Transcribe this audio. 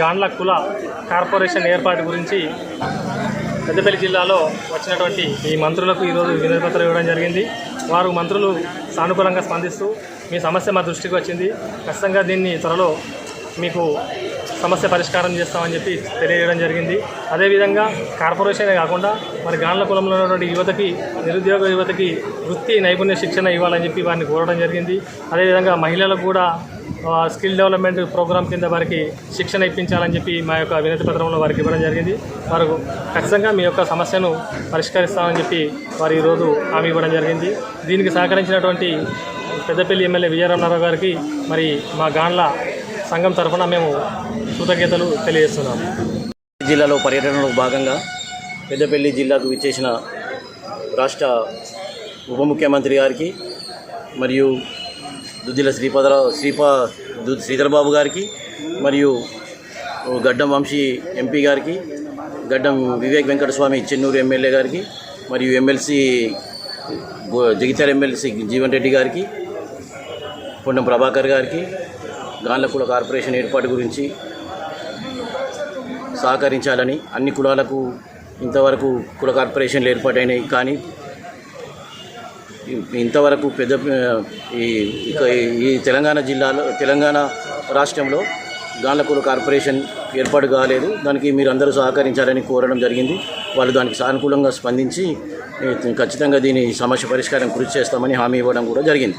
గాండ్ల కుల కార్పొరేషన్ ఏర్పాటు గురించి పెద్దపల్లి జిల్లాలో వచ్చినటువంటి ఈ మంత్రులకు ఈరోజు వినతిపత్రం ఇవ్వడం జరిగింది. వారు మంత్రులు సానుకూలంగా స్పందిస్తూ మీ సమస్య మా దృష్టికి వచ్చింది. ఖచ్చితంగా దీన్ని త్వరలో మీకు సమస్య పరిష్కారం చేస్తామని చెప్పి తెలియజేయడం జరిగింది. అదేవిధంగా కార్పొరేషనే కాకుండా మరి గాండ్ల కులంలో ఉన్నటువంటి యువతకి నిరుద్యోగ యువతకి వృత్తి నైపుణ్య శిక్షణ ఇవ్వాలని చెప్పి వారిని కోరడం జరిగింది. అదేవిధంగా మహిళలకు కూడా స్కిల్ డెవలప్మెంట్ ప్రోగ్రామ్ కింద వారికి శిక్షణ ఇప్పించాలని చెప్పి మా యొక్క వినతి పత్రంలో వారికి ఇవ్వడం జరిగింది. వారు ఖచ్చితంగా మీ యొక్క సమస్యను పరిష్కరిస్తామని చెప్పి వారు ఈరోజు హామీ ఇవ్వడం జరిగింది. దీనికి సహకరించినటువంటి పెద్దపల్లి ఎమ్మెల్యే విజయరామరావు గారికి మరి మా గాండ్ల సంఘం తరఫున మేము కృతజ్ఞతలు తెలియజేస్తున్నాము. జిల్లాలో పర్యటనలో భాగంగా పెద్దపల్లి జిల్లాకు విచ్చేసిన రాష్ట్ర ఉప ముఖ్యమంత్రి గారికి మరియు దుద్దిల శ్రీపదరావు శ్రీపా దు శ్రీధరబాబు గారికి మరియు గడ్డం వంశీ ఎంపీ గారికి గడ్డం వివేక్ వెంకటస్వామి చెన్నూరు ఎమ్మెల్యే గారికి మరియు ఎమ్మెల్సీ జగిత్యాల ఎమ్మెల్సీ జీవన్ రెడ్డి గారికి పొన్నం ప్రభాకర్ గారికి గాన్లకుల కార్పొరేషన్ ఏర్పాటు గురించి సహకరించాలని అన్ని కులాలకు ఇంతవరకు కుల కార్పొరేషన్లు ఏర్పాటైనాయి కానీ ఇంతవరకు పెద్ద ఈ ఈ తెలంగాణ జిల్లాలో తెలంగాణ రాష్ట్రంలో గాన్ల కార్పొరేషన్ ఏర్పాటు కాలేదు. దానికి మీరు అందరూ సహకరించాలని కోరడం జరిగింది. వాళ్ళు దానికి సానుకూలంగా స్పందించి ఖచ్చితంగా దీని సమస్య పరిష్కారం కృషి చేస్తామని హామీ ఇవ్వడం కూడా జరిగింది.